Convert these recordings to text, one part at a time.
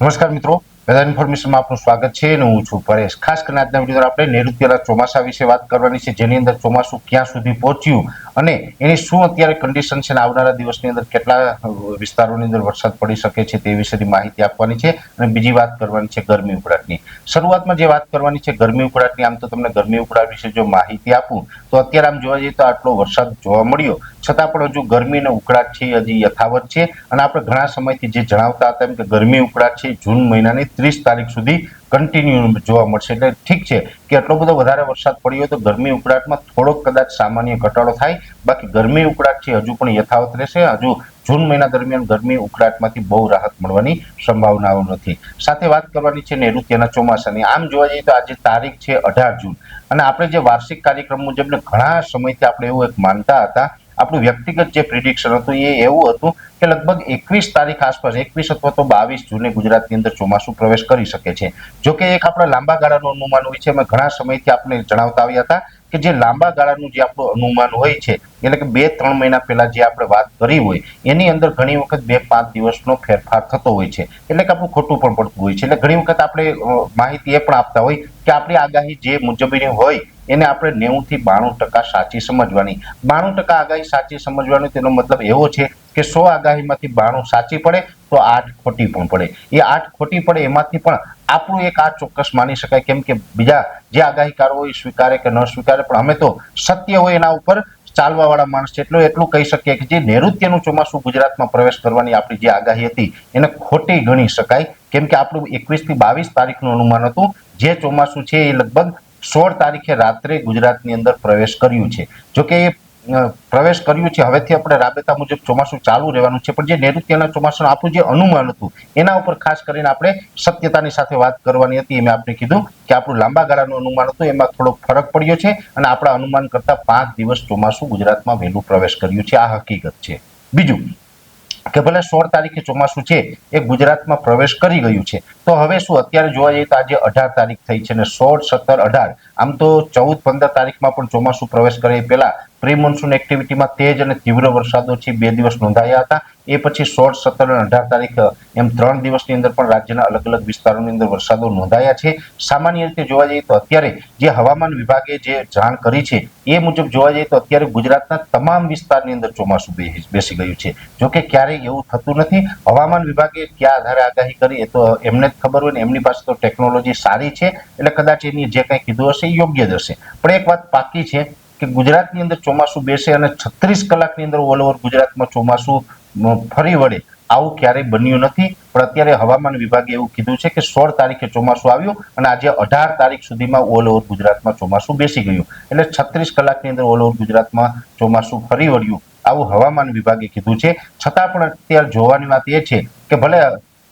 નમસ્કાર મિત્રો. વેધર ઇન્ફોર્મેશનમાં આપનું સ્વાગત છે અને હું છું પરેશ. ખાસ કરીને આજના વીડિયો આપણે નૈઋત્યના ચોમાસા વિશે વાત કરવાની છે, જેની અંદર ચોમાસું ક્યાં સુધી પહોંચ્યું અને એની શું અત્યારે કન્ડિશન છે અને આવનારા દિવસની અંદર કેટલા વિસ્તારોની અંદર વરસાદ પડી શકે છે તે વિશેની માહિતી આપવાની છે અને બીજી વાત કરવાની છે ગરમી ઉકળાટની. શરૂઆતમાં જે વાત કરવાની છે ગરમી ઉકળાટની, આમ તો તમને ગરમી ઉકળાટ વિશે જો માહિતી આપું, તો અત્યારે આમ જોવા જઈએ તો આટલો વરસાદ જોવા મળ્યો. છતાં પણ હજુ ગરમી અને ઉકળાટ છે, હજી યથાવત છે અને આપણે ઘણા સમયથી જે જણાવતા હતા એમ કે ગરમી ઉકળાટ છે, જૂન મહિનાની ત્રીસ તારીખ સુધી કન્ટિન્યુ જોવા મળશે. એટલે ઠીક છે કે એટલો બધો વધારે વરસાદ પડ્યો તો ગરમી ઉકળાટમાં થોડોક કદાચ સામાન્ય ઘટાડો થાય. બાકી ગરમી ઉકળાટ છે હજુ પણ યથાવત રહેશે. હજુ જૂન મહિના દરમિયાન ગરમી ઉકળાટમાંથી બહુ રાહત મળવાની સંભાવનાઓ નથી. સાથે વાત કરવાની છે નૈઋત્યના ચોમાસાની. આમ જોવા જઈએ તો આજે તારીખ છે અઢાર જૂન. અને આપણે જે વાર્ષિક કાર્યક્રમ મુજબને ઘણા સમયથી આપણે એવું એક માનતા હતા આપણું વ્યક્તિગત જે પ્રિડિક્શન હતું એ એવું હતું કે લગભગ એકવીસ તારીખ આસપાસ, એકવીસ અથવા તો બાવીસ જૂને ગુજરાતની અંદર ચોમાસું પ્રવેશ કરી શકે છે. જો કે એક આપણા લાંબા ગાળાનું અનુમાન હોય છે અમે ઘણા સમયથી આપણે જણાવતા આવ્યા હતા કે જે લાંબા ગાળાનું જે આપણું અનુમાન હોય છે, એટલે કે બે ત્રણ મહિના પહેલા જે આપણે વાત કરી હોય, એની અંદર ઘણી વખત બે પાંચ દિવસનો ફેરફાર થતો હોય છે. એટલે કે આપણું ખોટું પણ પડતું હોય છે. એટલે ઘણી વખત આપણે માહિતી એ પણ આપતા હોય કે આપણી આગાહી જે મુજબની હોય, એને આપણે નેવું થી બાણું ટકા સાચી સમજવાની. બાણું ટકા આગાહી સાચી સમજવાની તેનો મતલબ એવો છે કે સો આગાહીમાંથી બાણું સાચી પડે, તો આઠ ખોટી પણ પડે. એ આઠ ખોટી પડે એમાંથી પણ આપણું એક આ ચોક્કસ માની શકાય કેમ કે બીજા જે આગાહીકારો હોય સ્વીકારે કે ન સ્વીકારે, પણ અમે તો સત્ય હોય એના ઉપર ચાલવાવાળા માણસ છે. એટલું એટલું કહી શકીએ કે જે નૈઋત્યનું ચોમાસું ગુજરાતમાં પ્રવેશ કરવાની આપણી જે આગાહી હતી, એને ખોટી ગણી શકાય. કેમ કે આપણું એકવીસથી બાવીસ તારીખનું અનુમાન હતું. જે ચોમાસું છે એ લગભગ સોળ તારીખે રાત્રે ગુજરાતની અંદર પ્રવેશ કર્યું છે. જોકે એ પ્રવેશ કર્યો છે. હવેથી આપણે રાબેતા મુજબ ચોમાસું ચાલુ રહેવાનું છે. પણ જે નૈઋત્યના ચોમાસાનું આપણું જે અનુમાન હતું, એના ઉપર ખાસ કરીને આપણે સત્યતાની સાથે વાત કરવાની હતી. મેં આપણે કીધું કે આપણું લાંબા ગાળાનું અનુમાન હતું. એમાં થોડોક ફરક પડ્યો છે અને આપણા અનુમાન કરતા પાંચ દિવસ ચોમાસું ગુજરાતમાં વહેલું પ્રવેશ કર્યું છે. આ હકીકત છે. બીજું કે ભલે સોળ તારીખે ચોમાસું છે, એ ગુજરાતમાં પ્રવેશ કરી ગયું છે. તો હવે શું? અત્યારે જોવા જઈએ તો આજે અઢાર તારીખ થઈ છે ને સોળ, સત્તર, અઢાર. આમ તો ચૌદ, પંદર તારીખમાં પણ ચોમાસું પ્રવેશ કરે એ પહેલા પ્રી મોન્સૂન એક્ટિવિટીમાં તેજ અને તીવ્ર વરસાદો છે. બે દિવસ નોંધાયા હતા. એ પછી સોળ, સત્તર અને અઢાર તારીખ, એમ ત્રણ દિવસની અંદર પણ રાજ્યના અલગ અલગ વિસ્તારોની અંદર વરસાદો નોંધાયા છે. સામાન્ય રીતે જોવા જઈએ તો અત્યારે જે હવામાન વિભાગે જે જાણ કરી છે, એ મુજબ જોવા જઈએ તો અત્યારે ગુજરાતના તમામ વિસ્તારની અંદર ચોમાસું બેસી ગયું છે. જોકે ક્યારેય એવું થતું નથી. હવામાન વિભાગે ક્યાં આધારે આગાહી કરી, એ તો એમને જ ખબર હોય ને, એમની પાસે તો ટેકનોલોજી સારી છે. એટલે કદાચ એની જે કંઈ કીધું હશે, એ યોગ્ય જ હશે. પણ એક વાત પાકી છે કે ગુજરાતની અંદર ચોમાસું બેસે અને છત્રીસ કલાકની અંદર ઓલ ઓવર ગુજરાતમાં ચોમાસું ફરી વળે. આવું ક્યારેય બન્યું નથી. પણ અત્યારે હવામાન વિભાગે એવું કીધું છે કે સોળ તારીખે ચોમાસું આવ્યું અને આજે અઢાર તારીખ સુધીમાં ઓલ ઓવર ગુજરાતમાં ચોમાસું બેસી ગયું. એટલે છત્રીસ કલાકની અંદર ઓલ ઓવર ગુજરાતમાં ચોમાસું ફરી વળ્યું. આવું હવામાન વિભાગે કીધું છે. છતાં પણ અત્યારે જોવાની વાત એ છે કે ભલે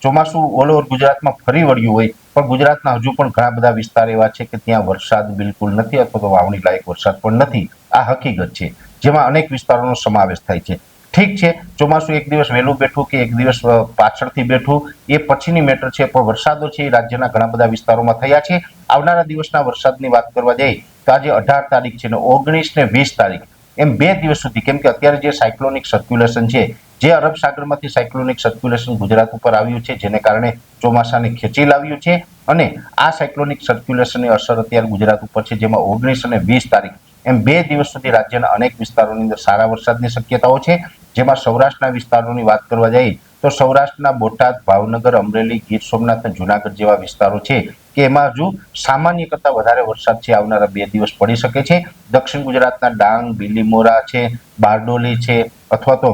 ચોમાસું ઓલ ઓવર ગુજરાતમાં ફરી વળ્યું હોય પણ ગુજરાતના હજુ પણ ઘણા બધા વિસ્તાર એવા છે કે ત્યાં વરસાદ બિલકુલ નથી અથવા તો વાવણી લાયક વરસાદ પણ નથી. આ હકીકત છે. જેમાં અનેક વિસ્તારોનો સમાવેશ થાય છે. ઠીક છે, ચોમાસું એક દિવસ વહેલું બેઠું કે એક દિવસ પાછળથી બેઠું, એ પછીની મેટર છે, પણ વરસાદો છે એ રાજ્યના ઘણા બધા વિસ્તારોમાં થયા છે. આવનારા દિવસના વરસાદની વાત કરવા જઈએ તો આજે અઢાર તારીખ છે ને ઓગણીસ ને વીસ તારીખ. એમ બે દિવસ સુધી, કેમ કે અત્યારે જે સાયક્લોનિક સર્ક્યુલેશન છે જે અરબ સાગરમાંથી સાયક્લોનિક સર્ક્યુલેશન ગુજરાત ઉપર આવ્યું છે, જેને કારણે ચોમાસાને ખેંચી લાવ્યું છે અને આ સાયક્લોનિક સર્ક્યુલેશનની અસર અત્યારે ગુજરાત ઉપર છે, જેમાં ઓગણીસ અને વીસ તારીખ એમ બે દિવસ સુધી રાજ્યના અનેક વિસ્તારોની અંદર સારા વરસાદની શક્યતાઓ છે. જેમાં સૌરાષ્ટ્રના વિસ્તારોની વાત કરવા જઈએ તો સૌરાષ્ટ્રના બોટાદ, ભાવનગર, અમરેલી, ગીર સોમનાથ અને જુનાગઢ જેવા વિસ્તારો છે કે એમાં હજુ સામાન્ય કરતા વધારે વરસાદ છે, આવનારા બે દિવસ પડી શકે છે. દક્ષિણ ગુજરાતના ડાંગ, બીલીમોરા છે, બારડોલી છે અથવા તો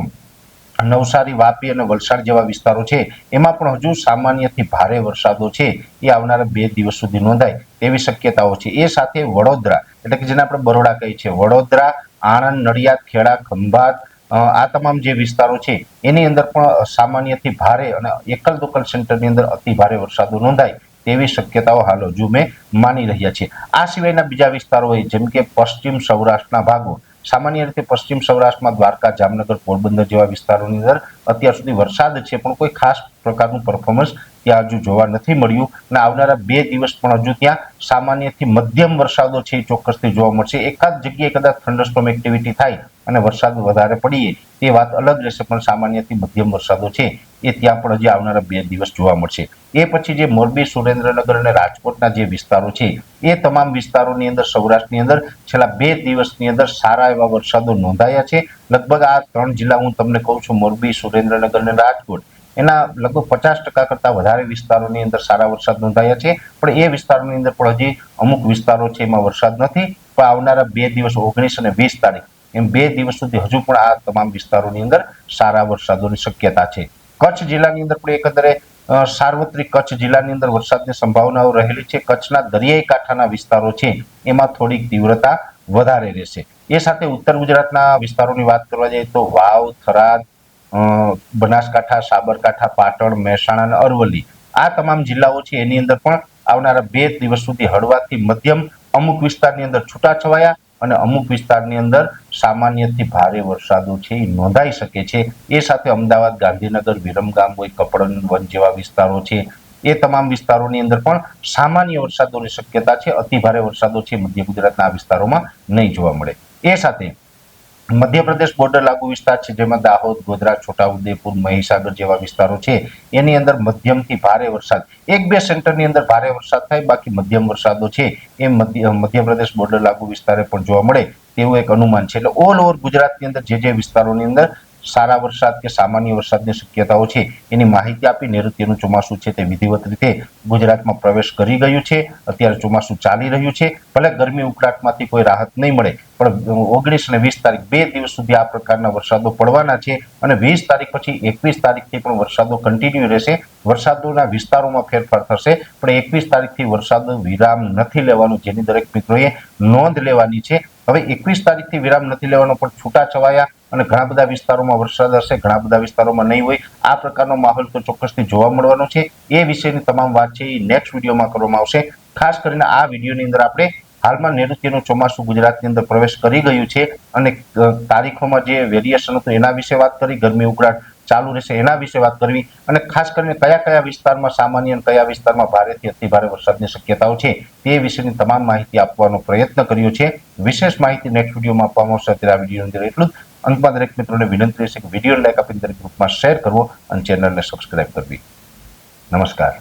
નવસારી, વાપી અને વલસાડ જેવા વિસ્તારો છે, એમાં પણ હજુ સામાન્યથી ભારે વરસાદો છે. એ આવનારા બે દિવસ સુધી નોંધાય તેવી શક્યતાઓ છે. એ સાથે વડોદરા, એટલે કે જેને આપણે બરોડા કહીએ છીએ વડોદરા, આણંદ, નડિયાદ, ખેડા, ખંભાત આ તમામ જે વિસ્તારો છે, એની અંદર પણ સામાન્યથી ભારે અને એકલ દોકલ સેન્ટરની અંદર અતિ ભારે વરસાદો નોંધાય તેવી શક્યતાઓ હાલ હજુ મેં માની રહ્યા છે. આ સિવાયના બીજા વિસ્તારો હોય જેમ કે પશ્ચિમ સૌરાષ્ટ્રના ભાગો સામાન્ય રીતે પશ્ચિમ સૌરાષ્ટ્રમાં દ્વારકા, જામનગર, પોરબંદર જેવા વિસ્તારોની અંદર અત્યાર સુધી વરસાદ છે, પણ કોઈ ખાસ પ્રકારનું પરફોર્મન્સ ત્યાં હજુ જોવા નથી મળ્યું અને આવનારા બે દિવસ પણ હજુ ત્યાં સામાન્યથી મધ્યમ વરસાદો છે એ ચોક્કસથી જોવા મળશે. એકાદ જગ્યાએ કદાચ થંડરસ્ટોમ એક્ટિવિટી થાય અને વરસાદ વધારે પડીએ, તે વાત અલગ રહેશે, પણ સામાન્યથી મધ્યમ વરસાદો છે એ ત્યાં પણ હજી આવનારા બે દિવસ જોવા મળશે. એ પછી જે મોરબી, સુરેન્દ્રનગર અને રાજકોટના જે વિસ્તારો છે, એ તમામ વિસ્તારોની અંદર, સૌરાષ્ટ્રની અંદર છેલ્લા બે દિવસની અંદર સારા એવા વરસાદો નોંધાયા છે. લગભગ આ ત્રણ જિલ્લા હું તમને કહું છું, મોરબી, સુરેન્દ્રનગર અને રાજકોટ. એના લગભગ પચાસ ટકા કરતાં વધારે વિસ્તારોની અંદર સારા વરસાદ નોંધાયા છે. પણ એ વિસ્તારોની અંદર પણ હજી અમુક વિસ્તારો છે એમાં વરસાદ નથી. પણ આવનારા બે દિવસ ઓગણીસ અને વીસ તારીખ એમ બે દિવસ સુધી હજુ પણ આ તમામ વિસ્તારોની અંદર સારા વરસાદોની શક્યતા છે. કચ્છ જિલ્લાની અંદર પણ એકંદરે સાર્વત્રિક કચ્છ જિલ્લાની અંદર વરસાદની સંભાવનાઓ રહેલી છે. કચ્છના દરિયાઈ કાંઠાના વિસ્તારો છે એમાં થોડીક તીવ્રતા વધારે રહેશે. એ સાથે ઉત્તર ગુજરાતના વિસ્તારોની વાત કરવા જઈએ તો વાવ, થરાદ બનાસકાંઠા, સાબરકાંઠા, પાટણ, મહેસાણા અને અરવલ્લી. આ તમામ જિલ્લાઓ છે, એની અંદર પણ આવનારા બે દિવસ સુધી હળવાથી મધ્યમ અમુક વિસ્તારની અંદર છૂટાછવાયા અને અમુક વિસ્તારની અંદર સામાન્યથી ભારે વરસાદો છે, એ નોંધાઈ શકે છે. એ સાથે અમદાવાદ, ગાંધીનગર, વિરમગામ હોય કપડન, વન જેવા વિસ્તારો છે. એ તમામ વિસ્તારોની અંદર પણ સામાન્ય વરસાદોની શક્યતા છે, અતિ ભારે વરસાદો છે, મધ્ય ગુજરાતના આ વિસ્તારોમાં નહીં જોવા મળે. એ સાથે મધ્યપ્રદેશ બોર્ડર લાગુ વિસ્તાર છે, જેમાં દાહોદ, ગોધરા, છોટાઉદેપુર, મહીસાગર જેવા વિસ્તારો છે. એની અંદર મધ્યમથી ભારે વરસાદ. એક બે સેન્ટરની અંદર ભારે વરસાદ થાય, બાકી મધ્યમ વરસાદો છે. એ મધ્ય, મધ્યપ્રદેશ બોર્ડર લાગુ વિસ્તારે પણ જોવા મળે તેવું એક અનુમાન છે. એટલે ઓલ ઓવર ગુજરાતની અંદર જે જે વિસ્તારોની અંદર સારા વરસાદ કે સામાન્ય વરસાદની શક્યતાઓ છે, એની માહિતી આપી નૈઋત્યનું ચોમાસું છે તે વિધિવત રીતે ગુજરાતમાં પ્રવેશ કરી ગયું છે. અત્યારે ચોમાસું ચાલી રહ્યું છે. ભલે ગરમી ઉકળાટમાંથી કોઈ રાહત નહીં મળે, પણ ઓગણીસ અને વીસ તારીખ બે દિવસ સુધી આ પ્રકારના વરસાદો પડવાના છે અને વીસ તારીખ પછી એકવીસ તારીખથી પણ વરસાદો કન્ટિન્યુ રહેશે. વરસાદોના વિસ્તારોમાં ફેરફાર થશે, પણ એકવીસ તારીખથી વરસાદો વિરામ નથી લેવાનું, જેની દરેક મિત્રોએ નોંધ લેવાની છે. હવે એકવીસ તારીખથી વિરામ નથી લેવાનો પણ છૂટાછવાયા અને ઘણા બધા વિસ્તારોમાં વરસાદ હશે, ઘણા બધા વિસ્તારોમાં નહીં હોય. આ પ્રકારનો માહોલ તો ચોક્કસથી જોવા મળવાનો છે. એ વિશેની તમામ વાત છે એ નેક્સ્ટ વિડીયોમાં કરવામાં આવશે. ખાસ કરીને આ વિડીયોની અંદર આપણે હાલમાં નૈઋત્યનું ચોમાસું ગુજરાતની અંદર પ્રવેશ કરી ગયું છે અને તારીખોમાં જે વેરિએશન હતું એના વિશે વાત કરી, ગરમી ઉકળાટ ચાલુ રહેશે એના વિશે વાત કરવી અને ખાસ કરીને કયા કયા વિસ્તારમાં સામાન્ય અને કયા વિસ્તારમાં ભારેથી અતિભારે વરસાદની શક્યતાઓ છે તે વિશેની તમામ માહિતી આપવાનો પ્રયત્ન કર્યો છે. વિશેષ માહિતી નેક્સ્ટ વિડીયોમાં આપવામાં આવશે. અત્યારે આ વિડીયોની અંદર એટલું જ. અંતમાં દરેક મિત્રોને વિનંતી રહેશે કે વીડિયો લાઈક આપીને દરેક ગ્રુપમાં શેર કરવો અને ચેનલને સબસ્ક્રાઇબ કરવી. નમસ્કાર.